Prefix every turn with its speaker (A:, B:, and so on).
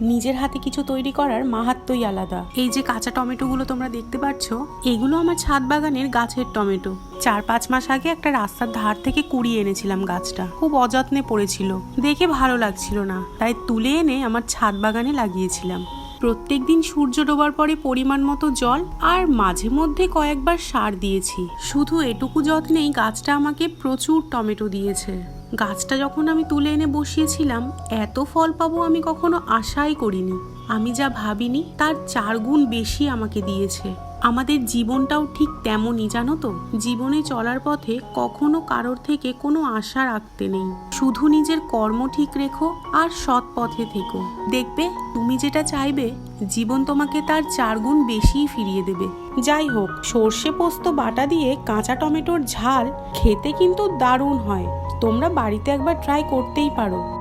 A: নিজের হাতে কিছু তৈরি করার মাহাত্মই আলাদা। এই যে কাঁচা টমেটোগুলো তোমরা দেখতে পাচ্ছ, এগুলো আমার ছাদ বাগানের গাছের টমেটো। চার পাঁচ মাস আগে একটা রাস্তার ধার থেকে কুড়িয়ে এনেছিলাম গাছটা। খুব অযত্নে পড়েছিল। দেখে ভালো লাগছিল না। তাই তুলে এনে আমার ছাদ বাগানে লাগিয়েছিলাম। প্রত্যেক দিন সূর্য ডোবার পরে পরিমাণ মতো জল আর মাঝে মধ্যে কয়েকবার সার দিয়েছি। শুধু এটুকু যত্নেই গাছটা আমাকে প্রচুর টমেটো দিয়েছে। গাছটা যখন আমি তুলে এনে বসিয়েছিলাম, এত ফল পাবো আমি কখনো আশাই করিনি। আমি যা ভাবিনি তার চার গুণ বেশি আমাকে দিয়েছে। আমাদের জীবনটাও ঠিক তেমনই, জানো তো? জীবনে চলার পথে কখনো কারোর থেকে কোনো আশা রাখতে নেই। শুধু নিজের কর্ম ঠিক রেখো আর সৎ পথে থেকো। দেখবে, তুমি যেটা চাইবে জীবন তোমাকে তার চার গুণ বেশিই ফিরিয়ে দেবে। যাই হোক, সর্ষে পোস্ত বাটা দিয়ে কাঁচা টমেটোর ঝাল খেতে কিন্তু দারুণ হয়। তোমরা বাড়িতে একবার ট্রাই করতেই পারো।